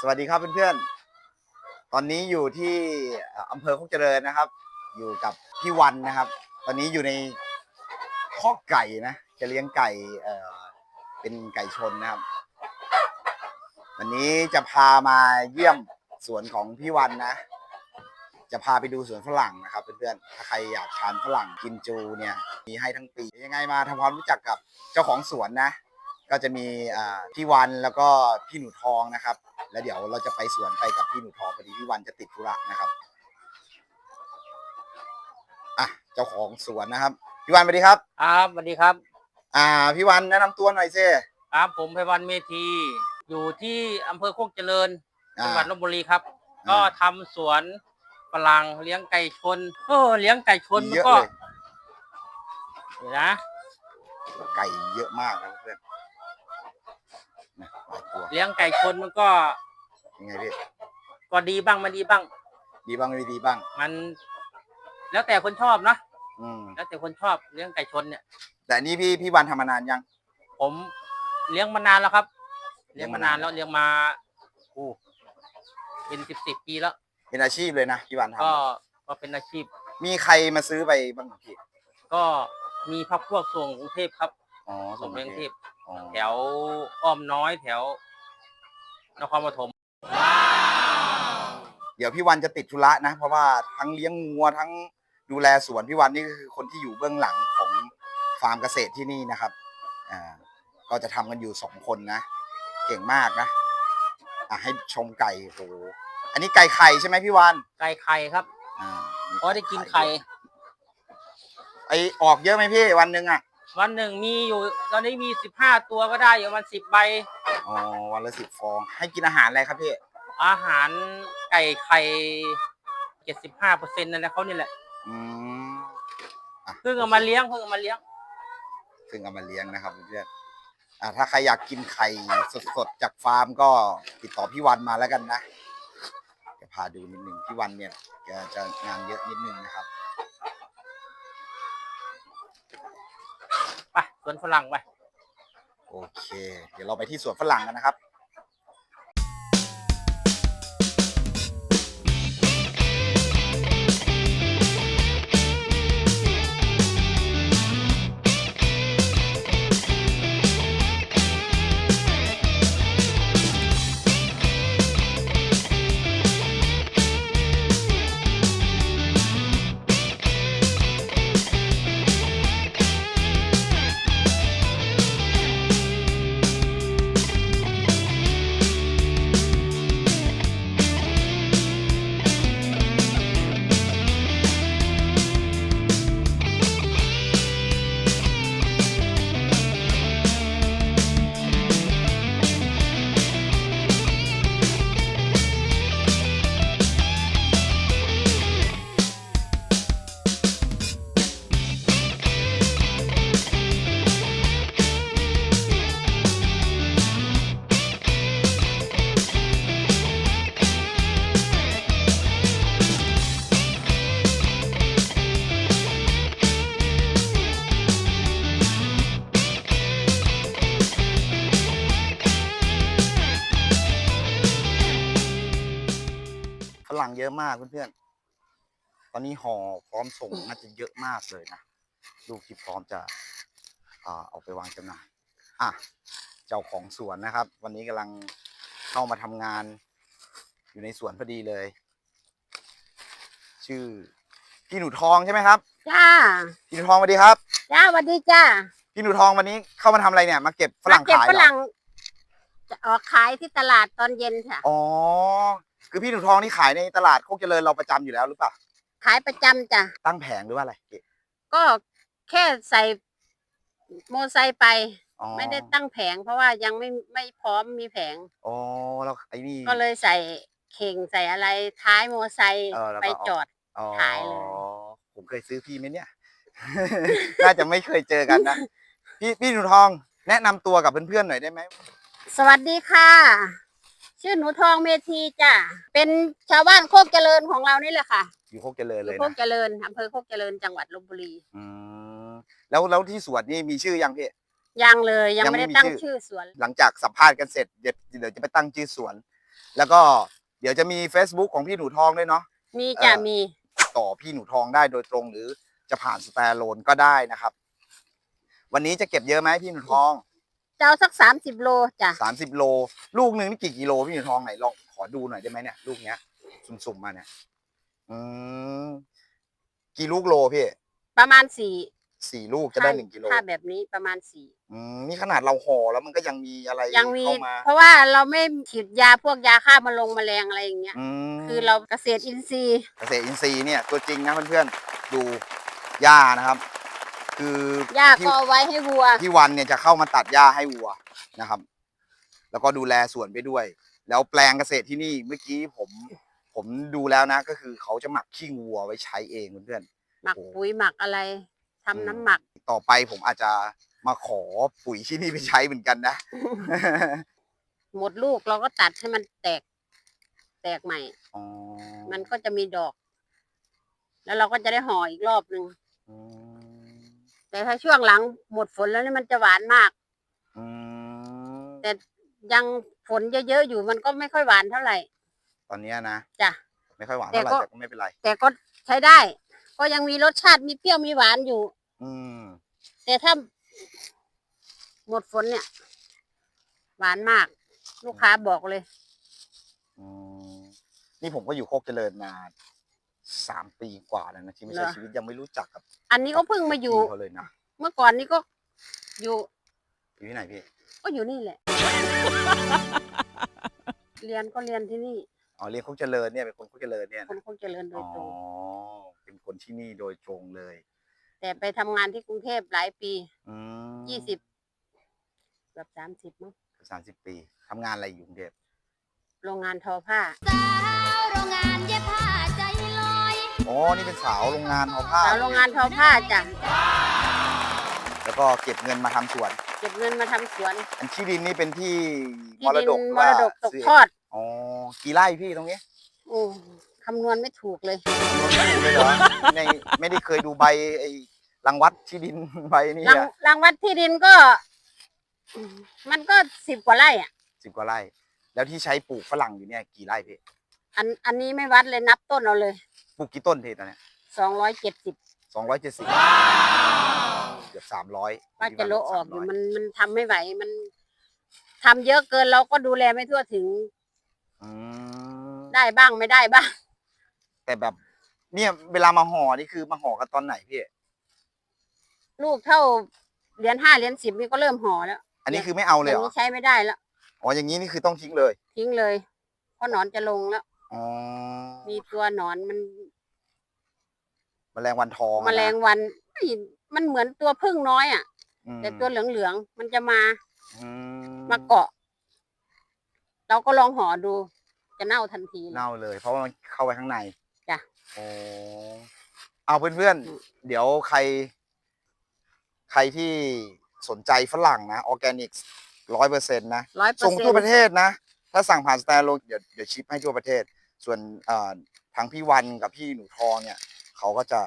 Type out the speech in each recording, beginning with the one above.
สวัสดีครับเพื่อนๆ ตอนนี้อยู่ที่อำเภอโคกเจริญนะครับ อยู่กับพี่วันนะครับ ตอนนี้อยู่ในคอกไก่นะ จะเลี้ยงไก่เอ่อเป็นไก่ชนนะครับ วันนี้จะพามาเยี่ยมสวนของพี่วันนะ จะพาไปดูสวนฝรั่งนะครับเพื่อนๆ ถ้าใครอยากทานฝรั่งกินจูเนี่ยมีให้ทั้งปี ยังไงมาทำความรู้จักกับเจ้าของสวนนะ ก็จะมีอ่าพี่วันแล้วก็พี่หนูทองนะครับ แล้วเดี๋ยวเราจะไปสวนไปกับพี่หนูทองพอดีพี่วันจะติดธุระนะครับอะเจ้าของสวนนะครับ พี่วันสวัสดีครับ ครับสวัสดีครับ อ่า พี่วันแนะนำตัวหน่อยสิครับผมไพวันเมธี อยู่ที่อำเภอโคกเจริญอ่า จังหวัดลบบุรีครับ อ่าก็ทำสวนฝรั่งเลี้ยงไก่ชนเออเลี้ยงไก่ชนมีมันเยอะก็เลย เดี๋ยวนะ ไก่เยอะมากนะเพื่อน นะหลายตัวเลี้ยงไก่ชนมันก็ยังไงพี่ก็ดีบ้างไมันดีบ้าง ดีบ้างไม่ดีบ้าง มัน แล้วแต่คนชอบนะอืมแล้วแต่คนชอบเลี้ยงไก่ชนเนี่ย แต่อันนี่พี่พี่วันทำมานานยัง ผมเลี้ยงมานานแล้วครับ เลี้เลี้ยยงงมานานมานานแล้วเลี้ยงมาโอ้เป็นสิบสิบปีแล้ว เป็นอาชีพเลยนะพี่วันทก็ก็เป็นอาชีพำมีใครมาซื้อไปบ้างไหมพี่ก็มีพักพวกส่งกรุงเทพครับอ๋อส่งไปกรุงเทพ อ๋อแถวอ้อมน้อยแถวนครปฐมเดี๋ยวพี่วันจะติดธุระนะ เพราะว่าทั้งเลี้ยงงัวทั้งดูแลสวนพี่วันนี่ก็คือคนที่อยู่เบื้องหลังของฟาร์มเกษตรที่นี่นะครับอ่าก็จะทำกันอยู่สองคนนะ เก่งมากนะอะให้ชมไก่โอ้โหอันนี้ไก่ไข่ใช่ไหมพี่วันไก่ไข่ครับอ่าพอได้กินไข่ไอออกเยอะไหมพี่วันหนึ่งอะ วันหนึ่งมีอยู่ตอนนี้มีสิบห้าตัวก็ได้อยู่ประมันสิบใบ อ๋อวันละสิบฟอง ให้กินอาหารอะไรครับพี่ อาหารไก่ไข่เจ็ดสิบห้าเปอร์เซ็นต์นั่นแหละเขานี่แหละอืมะเพิ่งเอามาเลี้ยงเพิ่งเอามาเลี้ยง เพิ่งเอามาเลี้ยงนะครับเพื่อนๆอ่าถ้าใครอยากกินไข่สดๆจากฟาร์มก็ติดต่อพี่วันมาแล้วกันนะจะพาดูนิดนึงพี่วันเนี่ยแกจะงานเยอะนิดนึงนะครับ ไปสวนฝรั่งไป โอเค เดี๋ยวเราไปที่สวนฝรั่งกันนะครับ เยอะมากเพื่อนๆ ตอนนี้ห่อพร้อมส่งน่าจะเยอะมากเลยนะลูกที่พร้อมจะอ่าเอาไปวางจำหน่าย อะ เจ้าของสวนนะครับ วันนี้กำลังเข้ามาทำงาน อยู่ในสวนพอดีเลย ชื่อพี่หนูทองใช่ไหมครับ จ้า พี่หนูทองสวัสดีครับ จ้าสวัสดีจ้า พี่หนูทองวันนี้เข้ามาทำอะไรเนี่ย มาเก็บฝรั่งมาเก็บขายฝเหรอรั่งจะออกขายที่ตลาดตอนเย็นค่ะ อ๋อ คือพี่หนูทองนี่ขายในตลาดโคกเจริญเราประจำอยู่แล้วหรือเปล่า ขายประจำจ้ะ ตั้งแผงหรือว่าอะไรก็แค่ใส่โมอไซค์ไป อ๋อไม่ได้ตั้งแผง เพราะว่ายังไม่ไม่พร้อมมีแผง อ๋อแล้วไอ้นี่ ก็เลยใส่เข่งใส่อะไรท้ายโมอไซค์เออแล้วก็ ไปเอาจอด อ๋อขายเลย ผมเคยซื้อพี่ไหมเนี่ย น่าจะไม่เคยเจอกันนะ พี่พี่หนูทองแนะนำตัวกับเพื่อนๆหน่อยได้ไหม สวัสดีค่ะ ชื่อหนูทองเมธีจ้ะเป็นชาวบ้านโคกเจริญของเรานี่แหละค่ะอยู่โคกเจริญอเลยยู่โคกนะเจริญอำเภอโคกเจริญจังหวัดลบบุรี อืมแล้วแล้วที่สวนนี่มีชื่อยังพี่ ยังเลยยังยังไม่ไม่ได้มีตั้งชื่อ ชื่อสวน หลังจากสัมภาษณ์กันเสร็จเดี๋ยวเดี๋ยวจะไปตั้งชื่อสวน แล้วก็เดี๋ยวจะมี Facebook ของพี่หนูทองด้วยเนาะ มีจ้ะเอ่อ มี ต่อพี่หนูทองได้โดยตรงหรือจะผ่านสแตโลนก็ได้นะครับ วันนี้จะเก็บเยอะไหมพี่หนูทอง จะเอาสักสามสิบโลจ้ะสามสิบโล ลูกหนึ่งนี่กี่กิโลพี่หนูทองไหนลองขอดูหน่อยได้ไหมเนี่ยลูกเนี้ยสุ่มๆมาเนี่ย อืมกี่ลูกโลพี่ประมาณสี่สี่ลูกจะได้หนึ่งกิโลถ้าแบบนี้ประมาณสี่อืมนี่ขนาดเราห่อแล้วมันก็ยังมีอะไรยังมีเข้ามาเพราะว่าเราไม่ฉีดยาพวกยาฆ่าแมลงแมลงอะไรอย่างเงี้ยอืมคือเราเกษตรอินทรีย์ เกษตรอินทรีย์เนี่ยตัวจริงนะเพื่อนๆดูหญ้านะครับ คือหญ้าพี่ก็เอาไว้ให้วัว พี่วันเนี่ยจะเข้ามาตัดหญ้าให้วัวนะครับ แล้วก็ดูแลสวนไปด้วย แล้วแปลงเกษตรที่นี่เมื่อกี้ผมผมดูแล้วนะ ก็คือเขาจะหมักขี้วัวไว้ใช้เองเพื่อนหมักโอ้ปุ๋ยหมักอะไรทำอืมน้ำหมักๆต่อไปผมอาจจะมาขอปุ๋ยที่นี่ไปใช้เหมือนกันนะ หมดลูกเราก็ตัดให้มันแตก แตกใหม่อ๋อมันก็จะมีดอก แล้วเราก็จะได้ห่ออีกรอบหนึ่งอืม แต่ถ้าช่วงหลังหมดฝนแล้วนี่มันจะหวานมาก อืมแต่ยังฝนเยอะๆอยู่มันก็ไม่ค่อยหวานเท่าไหร่ตอนเนี้ยนะจ้ะ ไม่ค่อยหวานแต่เท่าไหร่ก็ แต่ก็ไม่เป็นไร แต่ก็ใช้ได้ ก็ยังมีรสชาติมีเปรี้ยวมีหวานอยู่ อืม แต่ถ้าหมดฝนเนี่ย หวานมาก ลูกค้าบอกเลย อืมนี่ผมก็อยู่โคกเจริญมา สามปีกว่าแล้วนะที่ไม่ใช่เหรอ ชีวิตยังไม่รู้จักกับอันนี้ก็เพิ่งมาอยู่ พี่เขาเลยนะเมื่อก่อนนี้ก็อยู่ อยู่ที่ไหนพี่ก็อยู่นี่แหละ เรียนก็เรียนที่นี่อ๋อเรียนโคกเจริญเนี่ยเป็นคนโคกเจริญเนี่ยคนนะคงเจริญโดอ๋ยอตรง เป็นคนที่นี่โดยตรงเลย แต่ไปทำงานที่กรุงเทพหลายปี อืมยี่สิบเกือบสามสิบมั้ง สามสิบปีทำงานอะไรอยู่กรุงเทพโรงงานทอผ้า สาวโรงงานเย็บผ้าใจล อยอ๋อ นี่เป็นสาวโรงงานทอผ้า สาวโรงงานทอผ้าจ้ะแล้วก็เก็บเงินมาทำสวน เก็บเงินมาทำสวนอันที่ดินนี่เป็นที่ที่มรดิดกมรดกตกซื้ทอดอ๋อ กี่ไร่พี่ตรงนี้โอ้คำนวณไม่ถูกเลย ไม่รู้เลยเหรอในไม่ได้เคยดูใบไอ้รังวัดที่ดิน ใบนี่รางอะรางวัดที่ดินก็ มันก็สิบกว่าไร่อะ สิบกว่าไร่ แล้วที่ใช้ปลูกฝรั่งอยู่เนี่ยกี่ไร่พี่ อันอันนี้ไม่วัดเลยนับต้นเอาเลย ปลูกกี่ต้นพี่ตอนเนี้ยสองร้อยเจ็ดสิบสองร้อยเจ็ดสิบเกือบสามร้อยว่าจะโละออกอยู่มันมันทำไม่ไหวมันทำเยอะเกินเราก็ดูแลไม่ทั่วถึงอืมได้บ้างไม่ได้บ้าง แต่แบบ เนี่ยเวลามาห่อนี่คือมาห่อกันตอนไหนพี่ลูกเท่าเหรียญห้าเหรียญสิบนี่ก็เริ่มห่อแล้ว อันนี้คือไม่เอาเลยเหรย่างอนี้ใช้ไม่ได้แล้วอ๋ออย่างนี้นี่คือต้องทิ้งเลย ทิ้งเลยเพราะหนอนจะลงแล้วอ๋อมีตัวหนอนมัน แมลงวันทองแมลงวันเอ้ยมันเหมือนตัวพึ่งน้อยอะอืมแต่ตัวเหลืองๆมันจะมาอืมาเกาะ เราก็ลองห่อดู จะเน่าทันทีเลย เน่าเลย เพราะว่ามันเข้าไปข้างในจ้ะ โอ้เอาเพื่อนอืมๆเดี๋ยวใคร ใครที่สนใจฝรั่งนะออร์แกนิกร้อยเปอร์เซ็นต์นะ ร้อยเปอร์ส่งเซ็นทั่วประต์เทศนะ ถ้าสั่งผ่านสแตนโลเดี๋ยวเดี๋ยวชิปให้ทั่วประเทศ ส่วนเอ่อทางพี่วันกับพี่หนูทองเนี่ย เขาก็จะ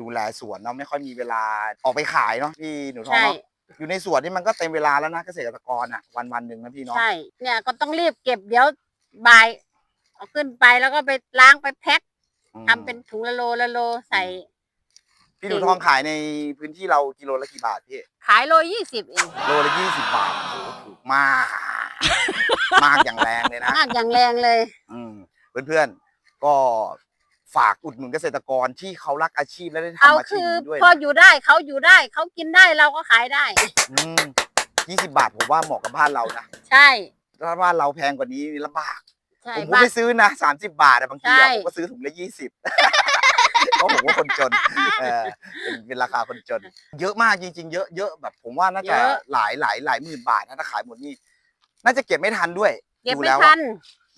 ดูแลสวนเนาะไม่ค่อยมีเวลาออกไปขายเนาะพี่หนูทองใช่ เนาะอยู่ในสวนนี่มันก็เต็มเวลาแล้วนะเกษตรกรอะวันวันๆหนึ่งนะพี่เนาะใช่ เนี่ยก็ต้องรีบเก็บเดี๋ยวบ่ายเอาขึ้นไปแล้วก็ไปล้างไปแพ็คอืมทำเป็นถุงละโลละโลใส่ พี่หนูทองขายในพื้นที่เรากิโลละกี่บาทพี่ขายโลยี่สิบเองโลละยี่สิบบาทโอ้โหถูกมาก มากอย่างแรงเลยนะ มากอย่างแรงเลย อืมเพื่อนๆ ก็ ฝากอุดหนุนเกษตรกรที่เขารักอาชีพและได้เอาทำอาชีคืพอนี้ด้วยพออยู่ได้เขาอยู่ได้เขากินได้เราก็ขายได้ ยี่สิบาทผมว่าเหมาะกับบ้านเรานะใช่ถ้าบ้านเราแพงกว่านี้ลำบาก ใช่ผมก็บ้าน ไม่ซื้อนะสามสิบาทอะบางทีอะใช่ผมก็ซื้อถุงละยี่สิบ เพราะผมว่าคนจนเออเป็นเป็นราคาคนจน เยอะมากจริง ๆ เยอะเยอะแบบผมว่าน่าจะหลายหลายหลายหมื่นบาทนะถ้าขายหมดนี่น่าจะเก็บไม่ทันด้วยเก็บดูไม่แล้วอะทัน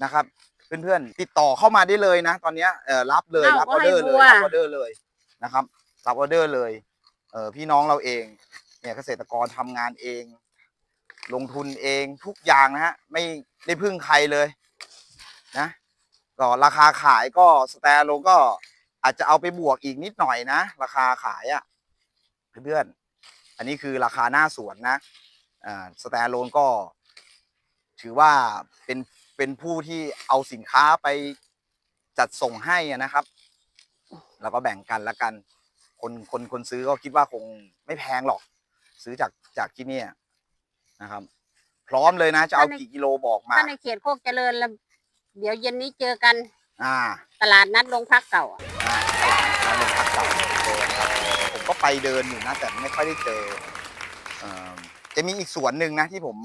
นะครับ เพื่อนๆติดต่อเข้ามาได้เลยนะ ตอนเนี้ยเออรับเลยเอารับอก็อเดอร์ให้เลบัยวรับออเดอร์เลยนะครับรับออเดอร์เลยเออพี่น้องเราเองเนี่ยเกษตรกรทำงานเอง ลงทุนเองทุกอย่างนะฮะไม่ได้พึ่งใครเลยนะก็ราคาขายก็สแตนลงก็อาจจะเอาไปบวกอีกนิดหน่อยนะ ราคาขายอะ่ะเพื่อนๆอันนี้คือราคาหน้าสวนนะอ่าสแตนโลนก็ถือว่าเป็น เป็นผู้ที่เอาสินค้าไปจัดส่งให้อะนะครับ แล้วก็แบ่งกันละกัน คนคนคนซื้อก็คิดว่าคงไม่แพงหรอก ซื้อจากจากที่เนี่ยนะครับ พร้อมเลยนะ จะเอากี่กิโลบอกมาถ้าในเขตโคกเจริญแล้วเดี๋ยวเย็นนี้เจอกัน อ่า ตลาดนัดโรงพักเก่าอะอ่าร้านลงพักเก่าเจอนะครับผมก็ไปเดินอยู่นะแต่ไม่ค่อยได้เจอเอ่อจะมีอีกสวนหนึ่งนะที่ผม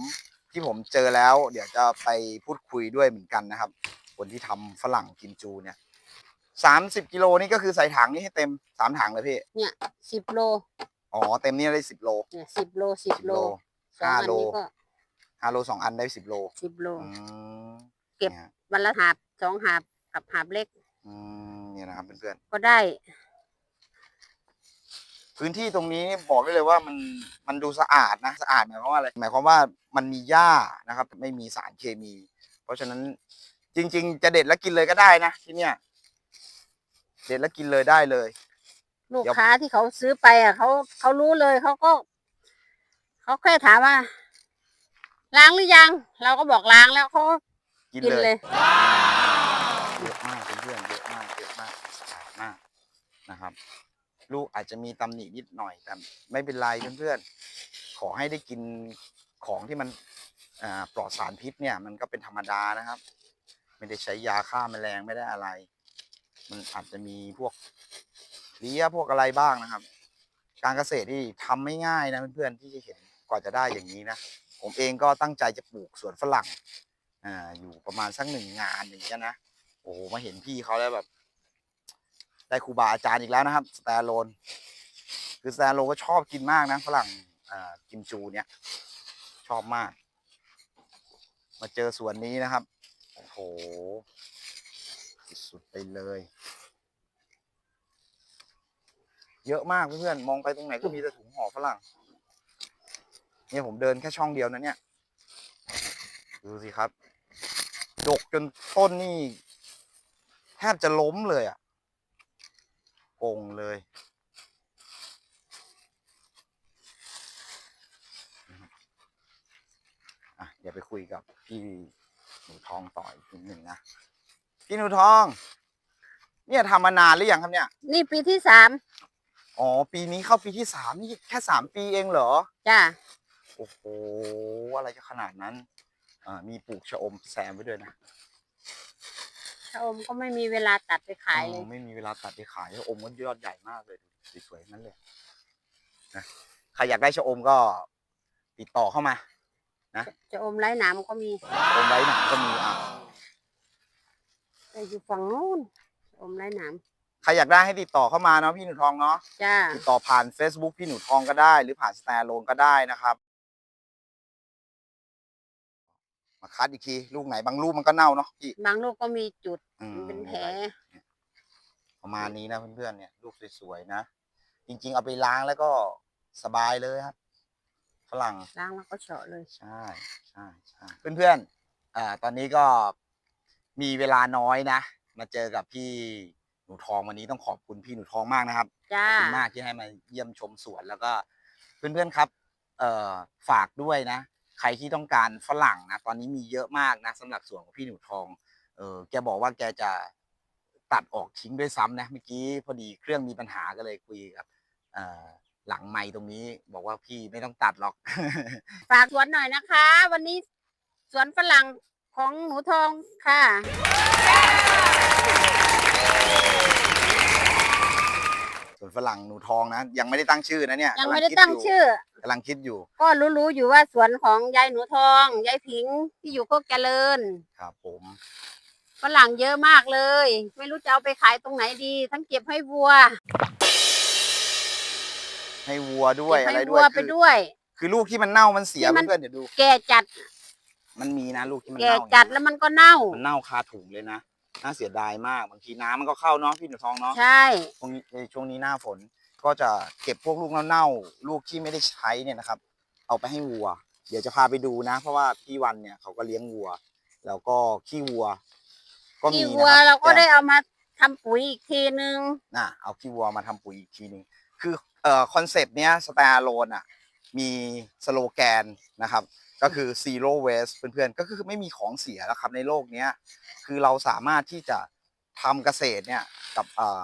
ที่ผมเจอแล้ว เดี๋ยวจะไปพูดคุยด้วยเหมือนกันนะครับ คนที่ทำฝรั่งกิมจูเนี่ยสามสิบกิโลนี่ก็คือใส่ถังนี่ให้เต็มสามถังเลยพี่ เนี่ยสิบโล อ๋อเต็มนี่ได้สิบโล เนี่ยสิบโลสิบ10โลสองห้าอันโลนี้ก็ห้าโลสองอันได้สิบโลสิบโลอืมเก็บนี่ยวันละหาบสองหาบกับหาบเล็ก อืมเนี่ยนะครับเพื่อนก็ได้ๆ พื้นที่ตรงนี้บอกได้เลยว่ามันมันดูสะอาดนะสะอาดหมายความว่าอะไรหมายความว่ามันมีหญ้านะครับ ไม่มีสารเคมี เพราะฉะนั้นจริง ๆ จะเด็ดแล้วกินเลยก็ได้นะที่เนี่ยเด็ดแล้วกินเลยได้เลย ลูกเดี๋ยวค้าที่เขาซื้อไปอะเขาเขารู้เลยเขาก็เขาแค่ถามว่า ล้างหรือยัง เราก็บอกล้างแล้วเขาก็กินกินเลเลยยเยอะมากเพื่อนๆเยอะมากเยอะมากสะอาดมากนะครับ ลูกอาจจะมีตำหนินิดหน่อยแต่ไม่เป็นไรเพื่อนๆ ขอให้ได้กินของที่มันปลอดสารพิษเนี่ย มันก็เป็นธรรมดานะครับ ไม่ได้ใช้ยาฆ่าแมลงไม่ได้อะไร มันอาจจะมีพวกเลี้ยพวกอะไรบ้างนะครับ การเกษตรที่ทำไม่ง่ายนะเพื่อนๆที่จะเห็นกว่าจะได้อย่างนี้นะผมเองก็ตั้งใจจะปลูกสวนฝรั่งอ่าอยู่ประมาณสักหนึ่งงานอย่างเงี้ยนะโอ้โหมาเห็นพี่เขาแล้วแบบ ได้ครูบาอาจารย์อีกแล้วนะครับสแตนโลนคือสแตนโลนก็ชอบกินมากนะฝรั่งกิมจูเนี่ยชอบมาก มาเจอสวนนี้นะครับ โอ้โห สุดไปเลย เยอะมากเพื่อนๆมองไปตรงไหนก็มีแต่ถุงห่อฝรั่ง เนี่ยผมเดินแค่ช่องเดียวนะเนี่ย ดูสิครับดกจนต้นนี่ แทบจะล้มเลยอะ ก่งเลยอะเดี๋ยวไปคุยกับพี่หนูทองต่ออีกทีหนึ่งนะพี่หนูทอง เนี่ยทำมานานหรือยังครับเนี่ย นี่ปีที่สามอ๋อ ปีนี้เข้าปีที่สามนี่แค่สามปีเองเหรอ จ้าโอ้โห อะไรจะขนาดนั้น อ่า มีปลูกชะอมแซมไว้ด้วยนะ ชะอมก็ไม่มีเวลาตัดไปขายเลอ๋ยอไม่มีเวลาตัดไปขายชะอมก็ยอดใหญ่มากเลยดูสวยๆนั่นเลยนะใครอยากได้ชะอมก็ติดต่อเข้ามาจะอมไร้หนามก็มีอมไว้หนังก็มีอะแต่อยู่ฝั่งนู้นชะอมไร้หนามใครอยากได้ให้ติดต่อเข้ามาเนาะพี่หนูทองเนาะจ้าติดต่อผ่าน Facebook พี่หนูทองก็ได้ หรือผ่านสแตนโลนก็ได้นะครับ มาคัดอีกทีลูกไหนบางลูกมันก็เน่าเนาะพี่บางลูกก็มีจุดอืมเป็นแผลประมาณนี้นะเพื่อนๆเนี่ยลูกสวยๆนะจริง ๆ เอาไปล้างแล้วก็สบายเลยครับฝรั่ง ล้างแล้วก็เฉาะเลย ใช่ใช่ใช่เพื่อนๆอ่าตอนนี้ก็มีเวลาน้อยนะ มาเจอกับพี่หนูทองวันนี้ต้องขอบคุณพี่หนูทองมากนะครับ จ้า ขอบคุณมากที่ให้มาเยี่ยมชมสวนแล้วก็เพื่อนๆครับ เอ่อฝากด้วยนะใค รที่ต้องการฝรั่งนะตอนนี้มีเยอะมากนะสำหรับส่วนของพี่หนูทองเออแกบอกว่าแกจะตัดออกทิ้งด้วยซ้ำนะเมื่อกี้พอดีเครื่องมีปัญหาก็เลยคุยกับเอ่อหลังไม้ตรงนี้ บอกว่าพี่ไม่ต้องตัดหรอก ฝากสวนหน่อยนะคะ วันนี้สวนฝรั่งของหนูทองค่ะ ฝรั่งหนูทองนะ ยังไม่ได้ตั้งชื่อนะเนี่ยยังกำลัไม่ได้คิตั้งยู่ชื่อกำลังคิดอยู่ ก็รู้ๆอยู่ว่าสวนของยายหนูทองยายผิงที่อยู่โคกเจริญครับผมฝรั่งเยอะมากเลย ไม่รู้จะเอาไปขายตรงไหนดี ทั้งเก็บให้วัว ให้วัวด้วยเก็บอะไรให้ด้วัววยไปคือด้วย คือลูกที่มันเน่ามันเสียที่มัน เพื่อนๆเดี๋ยวดู แก่จัด มันมีนะลูกที่มันแก่เน่าจัดแล้วมันก็เน่า มันเน่าคาถุงเลยนะ น่าเสียดายมากบางทีน้ำมันก็เข้าเนาะพี่หนูทองเนาะใช่ ช่วงนี้ในช่วงนี้หน้าฝนก็จะเก็บพวกลูกเน่าๆลูกที่ไม่ได้ใช้เนี่ยนะครับ เอาไปให้วัว เดี๋ยวจะพาไปดูนะ เพราะว่าพี่วันเนี่ยเขาก็เลี้ยงวัว แล้วก็ขี้วัว ก็มีที่นะวัวครับเราก็แต่ ได้เอามาทำปุ๋ยอีกทีนึงน่ะเอาขี้วัวมาทำปุ๋ยอีกทีหนึงคือเอ่อคอนเซปต์เนี้ยสแตาโลนอะ มีสโลแกนนะครับกก็คือ zero waste เพื่อนๆก็คือไม่มีของเสียแล้วครับในโลกเนี้ยคือเราสามารถที่จะทำเกษตรเนี่ยกับเอ่อ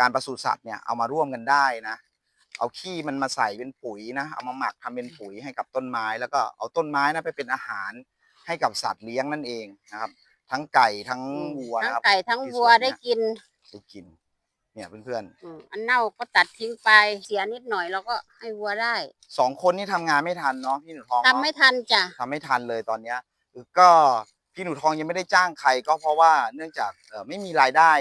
การปศุสัตว์เนี่ยเอามาร่วมกันได้นะเอาขี้มันมาใส่เป็นปุ๋ยนะเอามาหมักทำเป็นปุ๋ยให้กับต้นไม้ แล้วก็เอาต้นไม้นะไปเป็นอาหารให้กับสัตว์เลี้ยงนั่นเองนะครับ ทั้งไก่ทั้งวัวทั้นะงครับไก่ทั้งที่วัวสวนเนี่ได้ยกินได้กิน เนี่ยเพื่อนอืมอันเน่าก็ตัดทิ้งไปเสียนิดหน่อยเราก็ให้วัวได้ๆสองคนนี่ทำงานไม่ทันเนาะพี่หนูทองทำเนาะ ไม่ทันจ้ะ ทำไม่ทันเลยตอนเนี้ยก็พี่หนูทองยังไม่ได้จ้างใครก็เพราะว่าเนื่องจากเอ่อไม่มีรายได้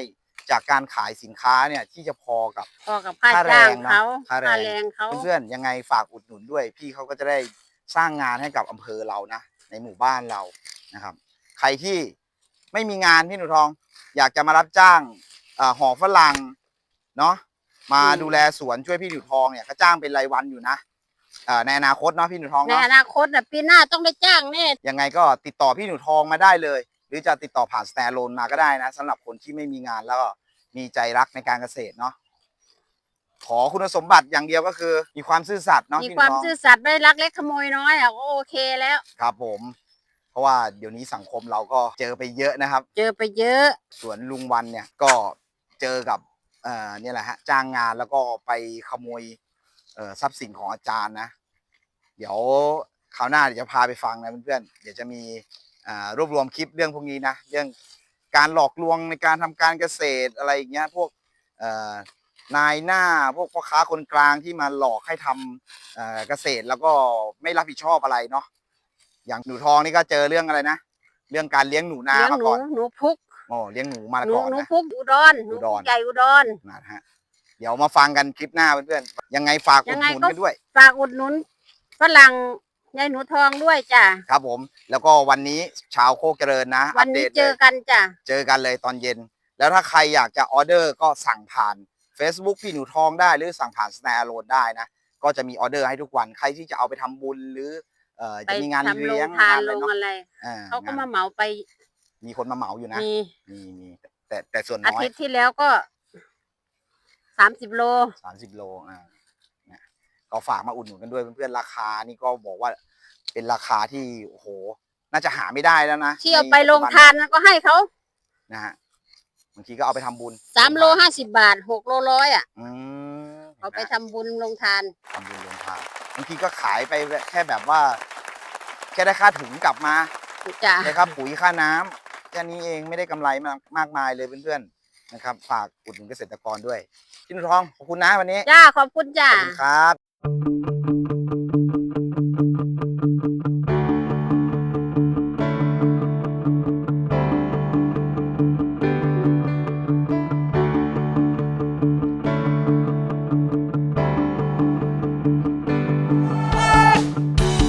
จากการขายสินค้าเนี่ยที่จะพอกับ พอกับค่าค่าแรจ้างงนะเขาค่าแรง แรงเขาเพื่อนๆยังไงฝากอุดหนุนด้วย พี่เขาก็จะได้สร้างงานให้กับอำเภอเรานะ ในหมู่บ้านเรานะครับ ใครที่ไม่มีงานพี่หนูทอง อยากจะมารับจ้างเอ่อ ห่อฝรั่งเนาะมาดูแลสวนช่วยพี่หนูทองเนี่ยก็จ้างเป็นรายวันอยู่นะเอ่อในอนาคตเนาะพี่หนูทองในเนาะอนาคตน่ะปีหน้าต้องได้จ้างแน่ยังไงก็ติดต่อพี่หนูทองมาได้เลย หรือจะติดต่อผ่านสแตนโลนมาก็ได้นะสำหรับคนที่ไม่มีงานแล้วก็มีใจรักในการเกษตรเนาะขอคุณสมบัติอย่างเดียวก็คือ มีความซื่อสัตย์เนาะมีพี่หคนูวามทองซื่อสัตย์ไม่ลักเล็กขโมยน้อยอะก็โอเคแล้ว ครับผม เพราะว่าเดี๋ยวนี้สังคมเราก็เจอไปเยอะนะครับ เจอไปเยอะ สวนลุงวันเนี่ยก็ เจอกับเอ่อเนี่ยแหละฮะจ้างงานแล้วก็ไปขโมยเอ่อทรัพย์สินของอาจารย์นะ เดี๋ยวคราวหน้าเดี๋ยวจะพาไปฟังนะเพื่อนๆเดี๋ยวจะมีอ่ารวบรวมคลิปเรื่องพวกนี้นะเรื่องการหลอกลวงในการทำการเกษตรอะไรอย่างเงี้ยพวกเอ่อนายหน้าพวกพ่อค้าคนกลางที่มาหลอกให้ทำเอ่อเกษตรแล้วก็ไม่รับผิดชอบอะไรเนาะอย่างหนูทองนี่ก็เจอเรื่องอะไรนะ เรื่องการเลี้ยงหนูนาเลี้ยงมาหนูก่อนหนูพุก โอ้เลี้ยงหนูมาหนูก่อนหนูนะพุกอุดรหนูอุดพุรกใหญ่อุดร นะฮะเดี๋ยวมาฟังกันคลิปหน้าเพื่อนๆยังไงฝากอุยัดงหไงนุนก็กันด้วย ฝากอุดหนุนฝรั่งยายหนูทองด้วยจ้ะครับผม แล้วก็วันนี้ชาวโคกเจริญนะวัอันปเดนี้ตเจเลอยกันจ้ะเจอกันเลยตอนเย็น แล้วถ้าใครอยากจะออเดอร์ก็สั่งผ่าน Facebook พี่หนูทองได้หรือสั่งผ่านสแตร์โลนได้นะ ก็จะมีออเดอร์ให้ทุกวันใครที่จะเอาไปทำบุญหรือเอ่อไปจะมีงานทำโรเลี้ยงงทานงโรอะไรงเนาะอะไรอ่เขาก็งน มาเหมาไป มีคนมาเหมาอยู่นะมีมีมีแต่แต่ส่วนอาน้อยทิตย์ที่แล้วก็สามสิบโล สามสิบโลอ่าเนี่ยก็ฝากมาอุดหนุนกันด้วยเพื่อนๆราคานี่ก็บอกว่าเป็นราคาที่โอ้โห น่าจะหาไม่ได้แล้วนะที่เอาในไปลงปัจจุบัทานก็ให้เขานะฮะบางทีก็เอาไปทำบุญสามโลห้าสิบบาทหกโลร้อยอะ อืมเอาไปห็นหม ทำบุญลงทาน ทำบุญลงทานบางทีก็ขายไปแค่แบบว่า แค่ได้ค่าถุงกลับมาจ้ะได้ค่าปุ๋ยค่าน้ำ แค่นี้เองไม่ได้กำไรมากมากมายเลยเพื่อนๆนะครับ ฝากอุดหนุนเกษตรกรด้วยพี่หนุทองขอบคุณนะวันนี้จ้าขอบคุณจ้าขอบคุณครับ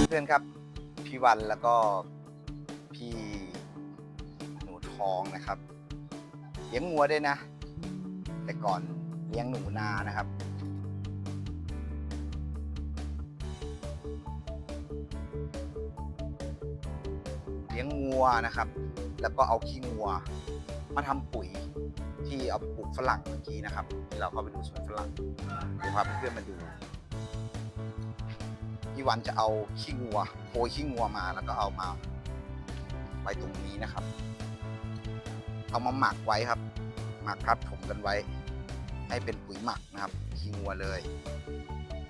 เพื่อนครับพี่วันแล้วก็ นูทองนะครับเลี้ยงงัวด้วยนะ แต่ก่อนเลี้ยงหนูนานะครับเลี้ยงงัวนะครับ แล้วก็เอาขี้งัว มาทำปุ๋ยที่เอาไปปลูกฝรั่งเมื่อกี้นะครับที่เราเข้าไปดูสวนฝรั่งเดี๋ยวพาเพื่อนๆมาดูพี่วันจะเอาขี้งัวโพยขี้งัวมาแล้วก็เอามาไว้ตรงนี้นะครับ เอามาหมักไว้ครับ หมักทับถมกันไว้ ให้เป็นปุ๋ยหมักนะครับขี้งัวเลย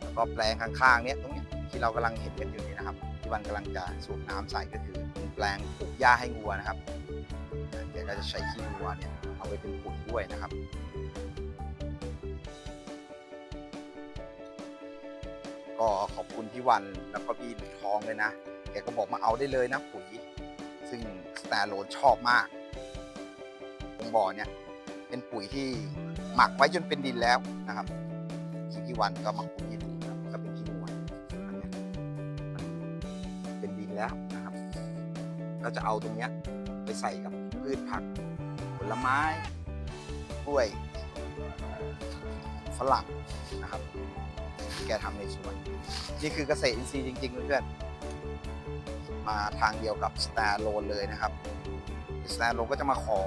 แล้วก็แปลงข้างๆเนี้ยตรงเนี้ยที่เรากำลังเห็นกันอยู่นี้นะครับพี่วันกำลังจะสูบน้ำใส่ก็คือเป็นแปลงปลูกหญ้าให้งัวนะครับเดี๋ยวเราจะใช้ขี้งัวเนี่ยเอาไปเป็นปุ๋ยด้วยนะครับก็ขอบคุณพี่วันแล้วก็พี่หนูทองเลยนะ แกก็บอกมาเอาได้เลยนะปุ๋ย ซึ่งสแตโลนชอบมาก บ่อเนี่ยเป็นปุ๋ยที่หมักไว้จนเป็นดินแล้วนะครับที่พี่วันก็มาคุยให้ดูนะครับก็เป็นขี้มันเป็นดินแล้วนะครับก็จะเอาตรงเนี้ยไปใส่กับพืชผัก ผลไม้กล้วยฝรั่งนะครับที่แกทำในสวน นี่คือเกษตรอินทรีย์จริงๆเพื่อนมาทางเดียวกับสแตโลนเลยนะครับสแตโลนก็จะมาขอ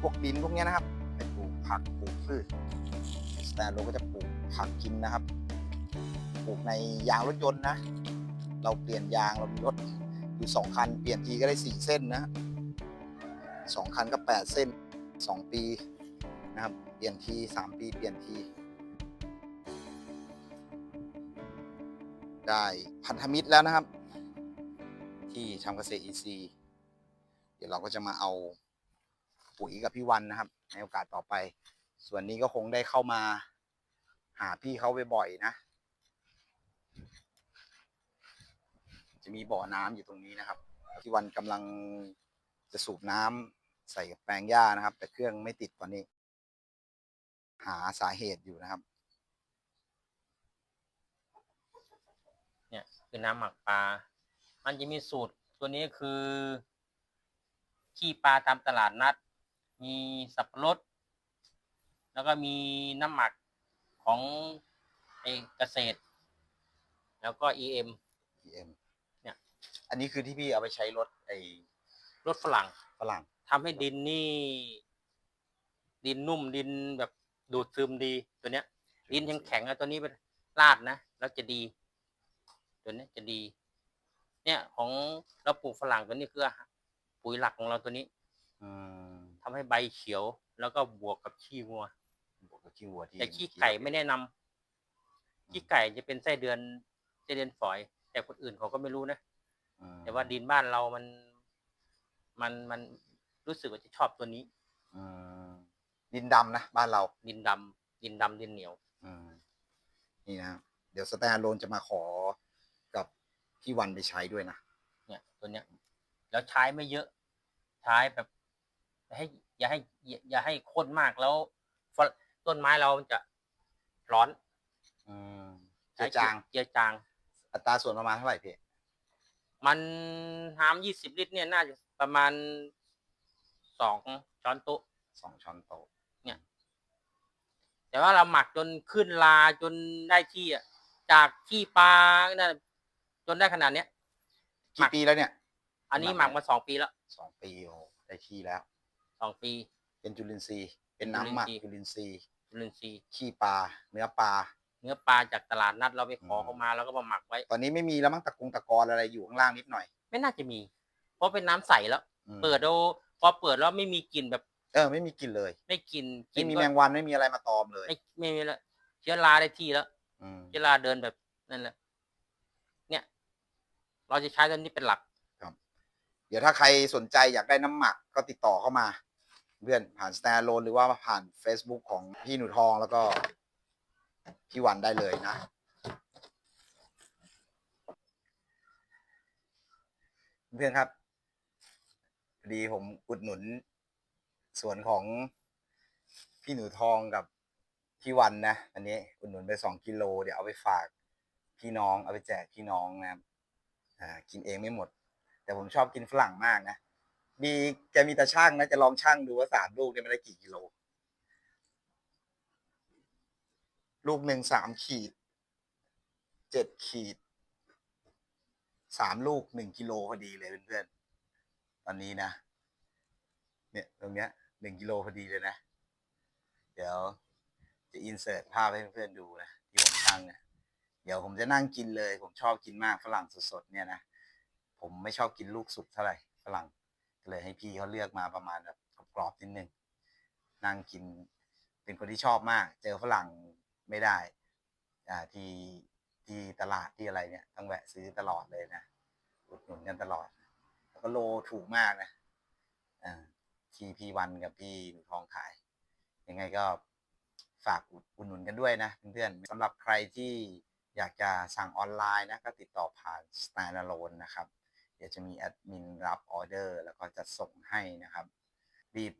พวกดินพวกนี้นะครับไปปลูกผักปลูกพืชสแตนโลนก็จะปลูกผักกินนะครับ ปลูกในยางรถยนต์นะ เราเปลี่ยนยางเรามีรถอยู่สองคัน เปลี่ยนทีก็ได้สี่เส้นนะสองคันก็แปดเส้นสองปีนะครับ เปลี่ยนทีสามปีเปลี่ยนที ได้พันธมิตรแล้วนะครับ ที่ทำเกษตรอินทรีย์เดี๋ยวเราก็จะมาเอา ปุ๋ยกับพี่วันนะครับ ในโอกาสต่อไป ส่วนนี้ก็คงได้เข้ามาหาพี่เขาบ่อยๆนะ จะมีบ่อน้ำอยู่ตรงนี้นะครับ พี่วันกำลังจะสูบน้ำใส่กับแปลงหญ้านะครับ แต่เครื่องไม่ติดตอนนี้ หาสาเหตุอยู่นะครับ เนี่ยคือน้ำหมักปลา มันจะมีสูตรตัวนี้คือ ขี้ปลาตามตลาดนัด มีสับปะรด แล้วก็มีน้ำหมักของไอเกษตร แล้วก็ EM PM เนี่ย อันนี้คือที่พี่เอาไปใช้รถไอ้รถฝรั่งฝรั่งทำให้ดินนี่ ดินนุ่มดินแบบดูดซึมดีตัวเนี้ย ดินแข็งๆอะตัวนี้เป็นลาดนะ แล้วจะดี ตัวเนี้ยจะดี เนี่ยของเราปลูกฝรั่งตัวนี้คืออาหารปุ๋ยหลักของเราตัวนี้ อืม ทำให้ใบเขียว แล้วก็บวกกับขี้วัว บวกกับขี้วัวที่แต่ขี้ไก่ไม่แนะนำขี้ไก่จะเป็นไส้เดือนไส้เดือนฝอย แต่คนอื่นเขาก็ไม่รู้นะ อืมแต่ว่าดินบ้านเรามัน มันมันรู้สึกว่าจะชอบตัวนี้ อืมดินดำนะบ้านเรา ดินดำดินดำดินเหนียว อืมนี่นะเดี๋ยวสแตนโลนจะมาขอกับพี่วันไปใช้ด้วยนะ เนี่ย ตัวเนี้ย แล้วใช้ไม่เยอะ ใช้แบบ อย่าให้ อย่าให้ อย่าอย่าให้ข้นมากแล้วฝรต้นไม้เรามันจะร้อนอืมเจือจางเจือจาง อัตราส่วนประมาณเท่าไหร่พี่มันน้ำยี่สิบลิตรเนี่ยน่าจะประมาณสองช้อนโต๊ะสองช้อนโต๊ะแต่ว่าเราหมักจนขึ้นลาจนได้ที่อะ จากขี้ปลานั่นจนได้ขนาดเนี้ยหมักี่กปีแล้วเนี่ย อันนี้หหมัมักกไหมมาสองปีแล้วสองปีโอ้ได้ที่แล้วส องปี เป็นจุลินทรีย์ เป็นน้ำหมักจุจุลิลินนททรีรีย์ย์จุลินทรีย์ขี้ปลาเนื้อปลาเนื้อปลาจากตลาดนัดเราไปขออืมเขามาแล้วก็มาหมักไว้ ตอนนี้ไม่มีแล้วมั้งตะกงตะกอนอะไรอยู่ข้างล่างนิดหน่อย ไม่น่าจะมี เพราะเป็นน้ำใสแล้วอืมเปิดเราพอเปิดแล้วไม่มีกลิ่นแบบ เออ ไม่มีกลิ่นเลย ไม่กลิ่นกไม่ลิ่นมีก็แมงวันไม่มีอะไรมาตอมเลยไม่ไม่มีแล้วเชื้อราได้ที่แล้วอืมเชื้อราเดินแบบนั่นแหละเนี่ย เราจะใช้ตัวนี้เป็นหลักเดี๋ยวถ้าใครสนใจอยากได้น้ำหมักก็ติดต่อเข้ามา เพื่อนผ่านสแตนโลนหรือว่าผ่าน Facebook ของพี่หนูทองแล้วก็พี่วันได้เลยนะ เพื่อนครับพอดีผมอุดหนุนส่วนของพี่หนูทองกับพี่วันนะ อันนี้อุดหนุนไปสองกิโลเดี๋ยวเอาไปฝากพี่น้องเอาไปแจกพี่น้องนะครับอ่ากินเองไม่หมด แต่ผมชอบกินฝรั่งมากนะ มีแกมีตาช่างนะจะลองช่างดูว่าสามลูกเนี่ยมันได้กี่กิโล ลูกหนึ่งสามขีดเจ็ดขีดสามลูกหนึ่งกิโลพอดีเลยเพื่อนๆตอนนี้นะเนี่ยตรงเนี้ยหนึ่งกิโลพอดีเลยนะ เดี๋ยวจะอินเสิร์ตภาพให้เพื่อนๆดูนะที่ผมช่างเนี่ยเดี๋ยวผมจะนั่งกินเลย ผมชอบกินมากฝรั่งสดๆเนี่ยนะผมไม่ชอบกินลูกสุกเท่าไหร่ฝรั่ง เลยให้พี่เขาเลือกมาประมาณแบบกรอบๆนิดนึงนั่งกิน เป็นคนที่ชอบมาก เจอฝรั่งไม่ได้ อ่าที่ที่ตลาดที่อะไรเนี่ยต้องแวะซื้อตลอดเลยนะอุดหนุนกันตลอด แล้วก็โลถูกมากนะอ่าที่พี่วันกับพี่หนูทองขาย ยังไงก็ฝากอุดหนุนกันด้วยนะเพื่อนๆสำหรับใครที่อยากจะสั่งออนไลน์นะก็ติดต่อผ่าน s t a n d a l o n e นะครับ เดี๋ยวจะมีแอดมินรับออเดอร์แล้วก็จะส่งให้นะครับ รีบ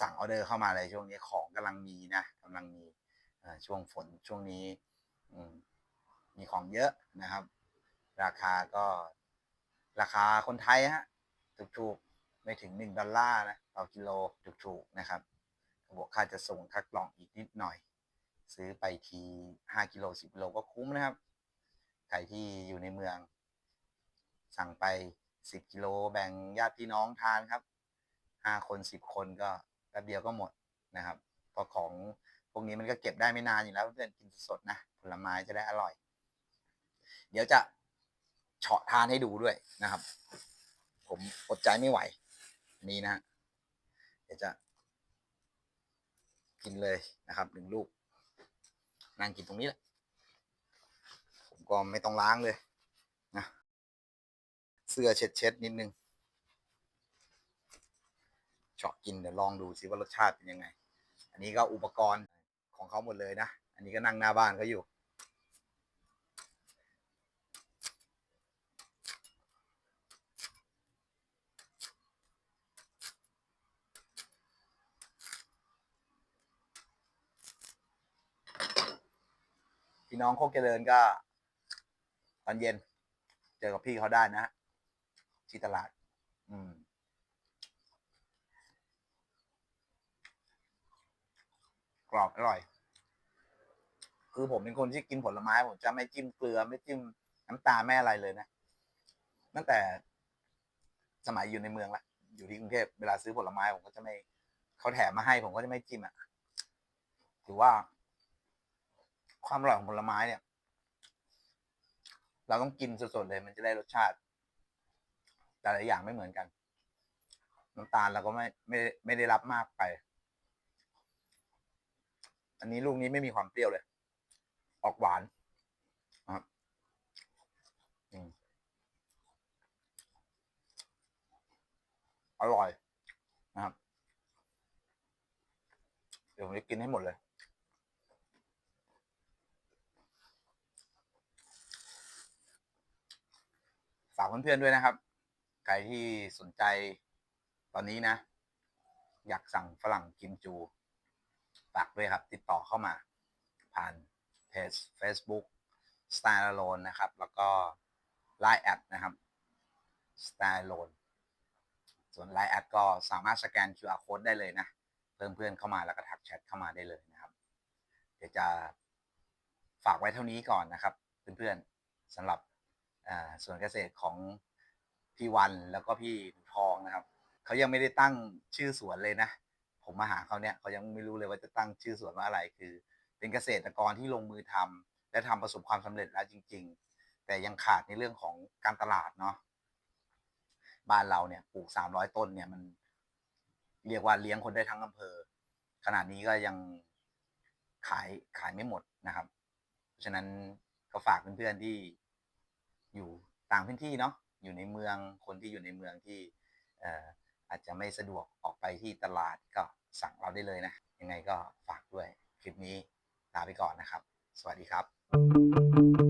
สั่งออเดอร์เข้ามาเลยช่วงนี้ของกำลังมีนะกำลังมีช่วงฝนช่วงนี้มมีของเยอะนะครับ ราคาก็ราคาคนไทยฮะถูกๆไม่ถึง 1 ดอลลาร์นะต่อกิโลถูกๆนะครับบวกค่าจะส่งค่ากล่องอีกนิดหน่อย ซื้อไปที 5 กิโล 10 กิโลก็คุ้มนะครับ ใครที่อยู่ในเมือง สั่งไป10กิโลแบ่งญาติพี่น้องทานครับ5คน10คนก็แป๊บเดียวก็หมดนะครับเพราะของพวกนี้มันก็เก็บได้ไม่นานอยู่แล้วเพื่อนกินสดๆนะผลไม้จะได้อร่อย เดี๋ยวจะเฉาะทานให้ดูด้วยนะครับ ผมอดใจไม่ไหวนนี้นะฮะเดี๋ยวจะกินเลยนะครับหนึ่งลูกนั่งกินตรงนี้แหละผมก็ไม่ต้องล้างเลย เสื้อเช็ดเช็ดนิดนึงเฉาะกินเดี๋ยวลองดูสิว่ารสชาติเป็นยังไง อันนี้ก็อุปกรณ์ของเขาหมดเลยนะ อันนี้ก็นั่งหน้าบ้านเขาอยู่ พี่น้องโคกเจริญก็ ตอนเย็น เจอกับพี่เขาได้นะ ที่ตลาด อืมกรอบอร่อย คือผมเป็นคนที่กินผลไม้ ผมจะไม่จิ้มเกลือ ไม่จิ้มน้ำตาลไม่อะไรเลยนะตั้งแต่สมัยอยู่ในเมืองละอยู่ที่กรุงเทพเวลาซื้อผลไม้ผมก็จะไม่เขาแถมมาให้ ผมก็จะไม่จิ้มอะถือว่า ความอร่อยของผลไม้เนี่ย เราต้องกินสดๆเลย มันจะได้รสชาติ แต่ละอย่างไม่เหมือนกัน น้ำตาลเราก็ไม่ไม่ไม่ได้รับมากไป อันนี้ลูกนี้ไม่มีความเปรี้ยวเลย ออกหวานนะครับอืมอร่อยนะครับ เดี๋ยวผมจะกินให้หมดเลยฝากเพื่อนๆด้วยนะครับ ใครที่สนใจตอนนี้นะ อยากสั่งฝรั่งกิมจูฝากด้วยครับ ติดต่อเข้ามา ผ่านเพจ Facebook Style Alone นะครับ แล้วก็ Line แอดนะครับ Style Alone ส่วน Line แอดก็สามารถสแกน QR Code ได้เลยนะ เพิ่มเพื่อนเข้ามาแล้วก็ทักแชทเข้ามาได้เลยนะครับ เดี๋ยวจะฝากไว้เท่านี้ก่อนนะครับ เพื่อนๆสำหรับส่วนเกษตรของ พี่วันแล้วก็พี่ทองนะครับเขายังไม่ได้ตั้งชื่อสวนเลยนะ ผมมาหาเขาเนี่ยเขายังไม่รู้เลยว่าจะตั้งชื่อสวนว่าอะไรคือ เป็นเกษตรกรที่ลงมือทำและทำประสบความสำเร็จแล้วจริง ๆ แต่ยังขาดในเรื่องของการตลาดเนาะบ้านเราเนี่ยปลูกสามร้อยต้นเนี่ยมันเรียกว่าเลี้ยงคนได้ทั้งอำเภอ ขนาดนี้ก็ยังขายขายไม่หมดนะครับ เพราะฉะนั้นก็ฝากเพื่อนๆที่อยู่ต่างพื้นที่เนาะ อยู่ในเมืองคนที่อยู่ในเมืองที่อออาจจะไม่สะดวกออกไปที่ตลาดก็สั่งเราได้เลยนะ ยังไงก็ฝากด้วยคลิปนี้ลาไปก่อนนะครับ สวัสดีครับ